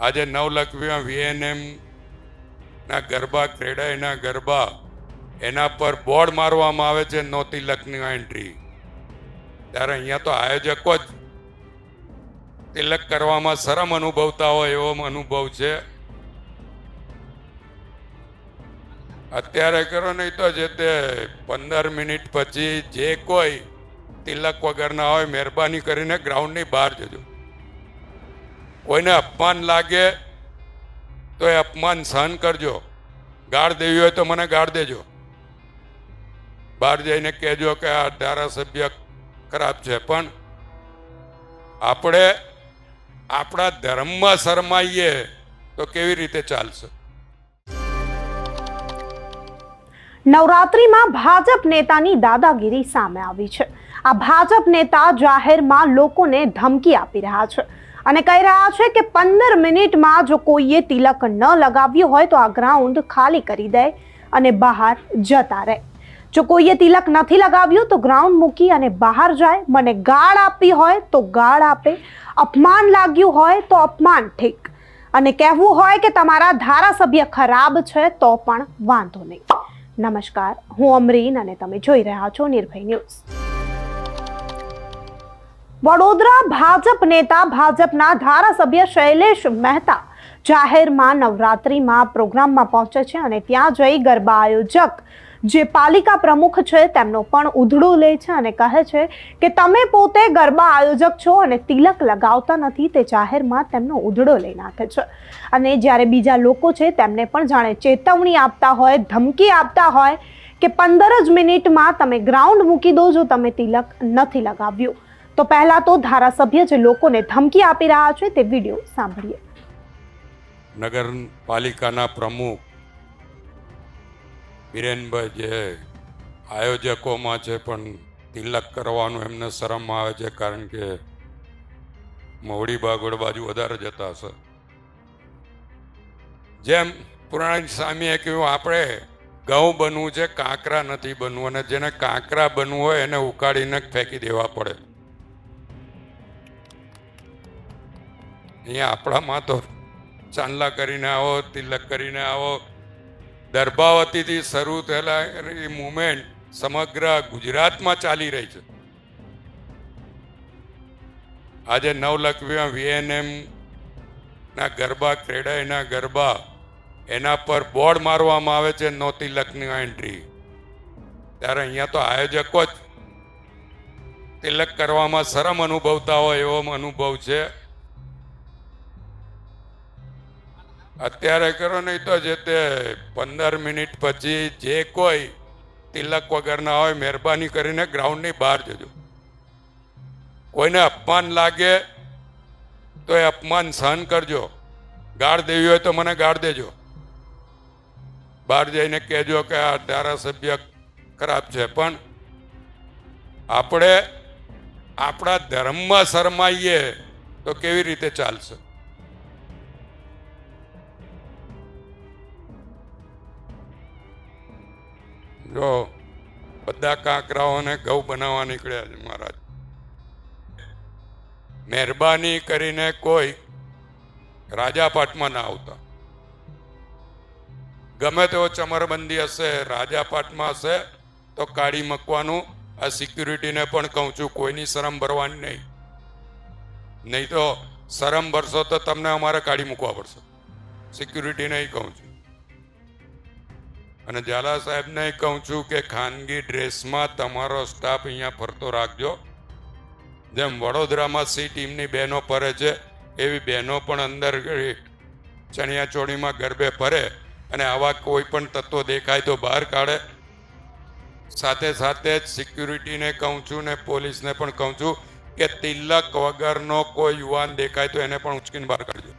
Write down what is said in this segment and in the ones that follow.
આજે નવલખીમાં વીએનએમ ના ગરબા, ક્રેડાઈના ગરબા, એના પર બોર્ડ મારવામાં આવે છે નો તિલકની એન્ટ્રી ત્યારે અહીંયા તો આયોજકો જ તિલક કરવામાં શરમ અનુભવતા હોય એવો અનુભવ છે. અત્યારે કરો નહીં તો જે તે પંદર મિનિટ પછી જે કોઈ તિલક વગરના હોય, મહેરબાની કરીને ગ્રાઉન્ડની બહાર જજો. કોઈને અપમાન લાગે તો એ અપમાન સહન કરજો. ગાળ દેવી હોય તો મને ગાળ દેજો. બહાર જઈને કહેજો કે આ ધારાસભ્ય ખરાબ છે. પણ આપણે આપણા ધર્મમાં શરમાઈએ તો કેવી રીતે ચાલશે? નવરાત્રીમાં ભાજપ નેતાની દાદાગીરી સામે આવી છે. આ ભાજપ નેતા જાહેરમાં લોકોને ધમકી આપી રહ્યા છે. અને કહી રહ્યા છે કે પંદર મિનિટમાં જો કોઈએ તિલક ન લગાવ્યું હોય તો આ ગ્રાઉન્ડ ખાલી કરી દે અને બહાર જતા રહે. જો કોઈએ તિલક નથી લગાવ્યું તો ગ્રાઉન્ડ મૂકી અને બહાર જાય. મને ગાળ આપી હોય તો ગાળ આપે. અપમાન લાગ્યું હોય તો અપમાન ઠીક. અને કહેવું હોય કે તમારા ધારાસભ્ય ખરાબ છે તો પણ વાંધો નહીં. નમસ્કાર, હું અમરીન અને તમે જોઈ રહ્યા છો નિર્ભય ન્યૂઝ. વડોદરા ભાજપ નેતા, ભાજપના ધારાસભ્ય શૈલેષ મહેતા જાહેરમાં નવરાત્રિમાં પ્રોગ્રામમાં પહોંચે છે અને ત્યાં જઈ ગરબા આયોજક જે પાલિકા પ્રમુખ છે તેમનો પણ ઉધડો લે છે અને કહે છે કે તમે પોતે ગરબા આયોજક છો અને તિલક લગાવતા નથી, તે જાહેરમાં તેમનો ઉધડો લઈ નાખે છે. અને જ્યારે બીજા લોકો છે તેમને પણ જાણે ચેતવણી આપતા હોય, ધમકી આપતા હોય કે પંદર જ મિનિટમાં તમે ગ્રાઉન્ડ મૂકી દો જો તમે તિલક નથી લગાવ્યું. તો પહેલા તો ધારાસભ્ય જે લોકોને ધમકી આપી રહ્યા છે તે વીડિયો સાંભળીએ. નગરપાલિકાના પ્રમુખ વિરેનભાઈ જે આયોજકોમાં છે પણ તિલક કરવાનું એમને શરમ આવે છે કારણ કે મહુડી બાગોડ બાજુ વધારે જતા હશે. જેમ પુરાણી સ્વામીએ કહ્યું, આપણે ઘઉં બનવું છે, કાંકરા નથી બનવું અને જેને કાંકરા બનવું હોય એને ઉકાળીને ફેંકી દેવા પડે. અહીંયા આપણામાં તો ચાંદલા કરીને આવો, તિલક કરીને આવો. દર્ભાવતીથી શરૂ થયેલા એ મુમેન્ટ સમગ્ર ગુજરાતમાં ચાલી રહી છે. આજે નવલખવીમાં વીએનએમ ના ગરબા, ક્રેડાઈના ગરબા, એના પર બોર્ડ મારવામાં આવે છે નો તિલકની એન્ટ્રી. ત્યારે અહીંયા તો આયોજકો જ તિલક કરવામાં શરમ અનુભવતા હોય એવો અનુભવ છે. અત્યારે કરો નહીં તો જે તે પંદર મિનિટ પછી જે કોઈ તિલક વગરના હોય, મહેરબાની કરીને ગ્રાઉન્ડની બહાર જજો. કોઈને અપમાન લાગે તો એ અપમાન સહન કરજો. ગાળ દેવી હોય તો મને ગાળ દેજો. બહાર જઈને કહેજો કે આ ધારાસભ્ય ખરાબ છે. પણ આપણે આપણા ધર્મમાં શરમાઈએ તો કેવી રીતે ચાલશે? જો, બધા કાંકરાઓને ઘઉં બનાવવા નીકળ્યા છે, મહારાજ. મહેરબાની કરીને કોઈ રાજાપાટમાં ના આવતા. ગમે તેવો ચમરબંધી હશે, રાજાપાટમાં હશે, તો કાઢી મૂકવાનું આ સિક્યુરિટીને પણ કહું છું, કોઈની શરમ ભરવાની નહીં. નહીં તો શરમ ભરશો તો તમને અમારે કાઢી મૂકવા પડશે. સિક્યુરિટીને કહું છું. અને ઝાલા સાહેબને કહું છું કે ખાનગી ડ્રેસમાં તમારો સ્ટાફ અહીંયા ફરતો રાખજો. જેમ વડોદરામાં સી ટીમની બહેનો ફરે છે, એવી બહેનો પણ અંદર ચણિયાચોળીમાં ગરબે ફરે અને આવા કોઈ પણ તત્વો દેખાય તો બહાર કાઢે. સાથે સાથે જ સિક્યુરિટીને કહું છું ને પોલીસને પણ કહું છું કે તિલક વગરનો કોઈ યુવાન દેખાય તો એને પણ ઉચકીને બહાર કાઢજો.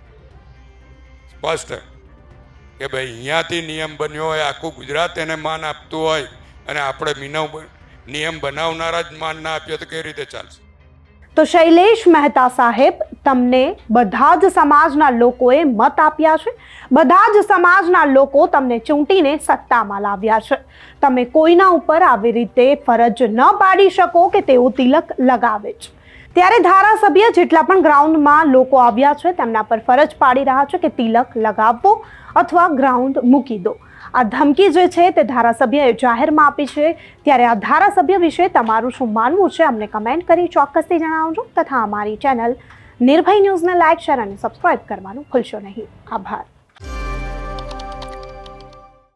સ્પષ્ટ? કે ભાઈ, અહીંયાથી નિયમ બન્યો હોય, આખું ગુજરાત એને માન આપતું હોય અને આપણે મિનવ નિયમ બનાવનારા જ માન ના આપીએ તો કેવી રીતે ચાલશે? તો શૈલેષ મહેતા સાહેબ, તમને બધા જ સમાજના લોકોએ મત આપ્યા છે. બધા જ સમાજના લોકો તમને ચૂંટીને સત્તામાં લાવ્યા છે. તમે કોઈના ઉપર આવી રીતે ફરજ ન પાડી શકો કે તેઓ તિલક લગાવે છે. ત્યારે ધારાસભ્ય જેટલા પણ ગ્રાઉન્ડમાં લોકો આવ્યા છે, તેમના પર ફરજ પાડી રહ્યા છે કે તિલક લગાવવો અથવા ગ્રાઉન્ડ મૂકી દો. આ ધમકી જે છે તે ધારાસભ્યએ જાહેરમાં આપી છે. ત્યારે આ ધારાસભ્ય વિશે તમારું શું માનવું છે, અમને કમેન્ટ કરી ચોક્કસથી જણાવજો તથા અમારી ચેનલ નિર્ભય ન્યૂઝને લાઇક, શેર અને સબસ્ક્રાઇબ કરવાનું ભૂલશો નહીં. આભાર.